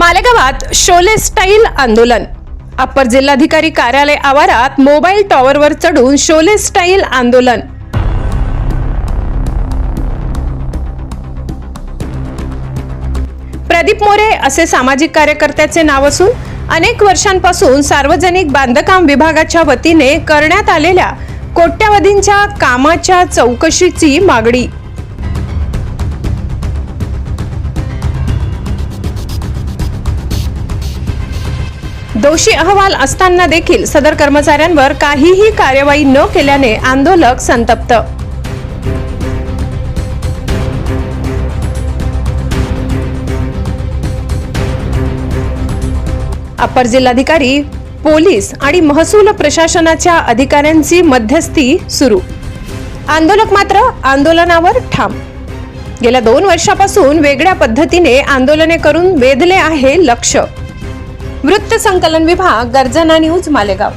मालेगावात Sholay style आंदोलन. Upper जिल्हाधिकारी कार्यालय आवारात मोबाईल टॉवरवर चढून शोले स्टाईल आंदोलन. प्रदीप मोरे असे सामाजिक कार्यकर्त्याचे नाव असून अनेक वर्षांपासून सार्वजनिक बांधकाम विभागाच्या वतीने करण्यात आलेल्या कोट्यावधींच्या कामाच्या चौकशीची मागणी. दोषी अहवाल असताना देखील सदर कर्मचाऱ्यांवर काहीही कार्यवाही न केल्याने आंदोलक संतप्त. अप्पर जिल्हाधिकारी पोलीस आणि महसूल प्रशासनाच्या अधिकाऱ्यांची मध्यस्थी सुरू. आंदोलक मात्र आंदोलनावर ठाम. गेल्या दोन वर्षापासून वेगळ्या पद्धतीने आंदोलने करून वेधले आहे लक्ष. वृत्त संकलन विभाग गर्जना न्यूज मालेगाव.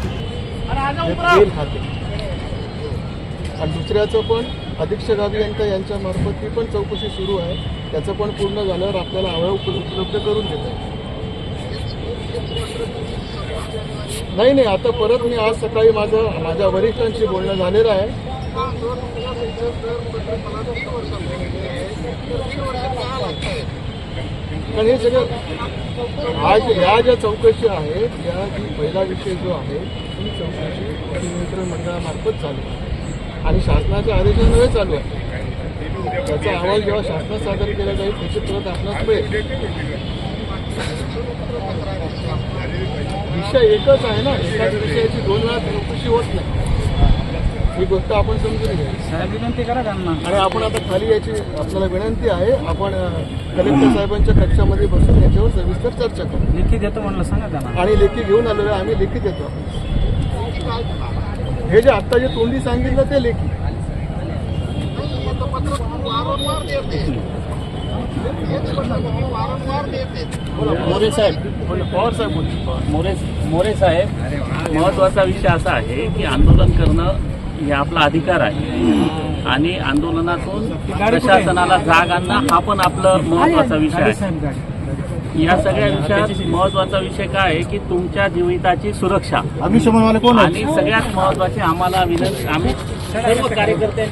आणि दुसऱ्याचं पण अधीक्षक अभियंता यांच्या मार्फत ती पण चौकशी सुरू आहे. त्याचं पण पूर्ण झाल्यावर आपल्याला उप- उपलब्ध करून देतो. नाही नाही आता परत मी आज सकाळी माझं माझ्या वरिष्ठांशी बोलणं झालेलं आहे. कारण हे सगळं आज ह्या ज्या चौकशी आहेत या जी पहिला विषय जो आहे ती चौकशी नियंत्रण मंडळामार्फत चालू आहे. आणि शासनाच्या आदेशामुळे चालू आहे. त्याचा अहवाल जेव्हा शासनात सादर केला जाईल त्याची परत आपणास मिळेल. विषय एकच आहे ना एकाच विषयाची दोन वेळा चौकशी होत नाही. ही गोष्ट आपण समजून घ्यायची. साहेब विनंती करा त्यांना. आणि आपण आता खाली याची आपल्याला विनंती आहे. आपण कलेक्टर साहेबांच्या कक्षामध्ये बसून याच्यावर सविस्तर चर्चा करू. लिखी देतो म्हणलं सांगा त्यांना. आणि लेखी घेऊन आलेलो आहे आम्ही लेखी देतो. हे जे आत्ता जे तोंडी सांगितलं ते लेखी. मोरे साहेब. बोला, पवार साहेब बोलतो मोरे मोरे साहेब महत्त्वाचा विषय असा आहे की आंदोलन करणं हे आपला अधिकार आहे. आणि आंदोलनातून प्रशासनाला जाग आणणं हा पण आपला महत्त्वाचा विषय आहे. या सगळ्या विषयात महत्त्वाचा विषय काय आहे की तुमच्या जीविताची सुरक्षा. आणि सगळ्यात महत्त्वाचे आम्हाला विनंती आम्ही सर्व कार्यकर्ते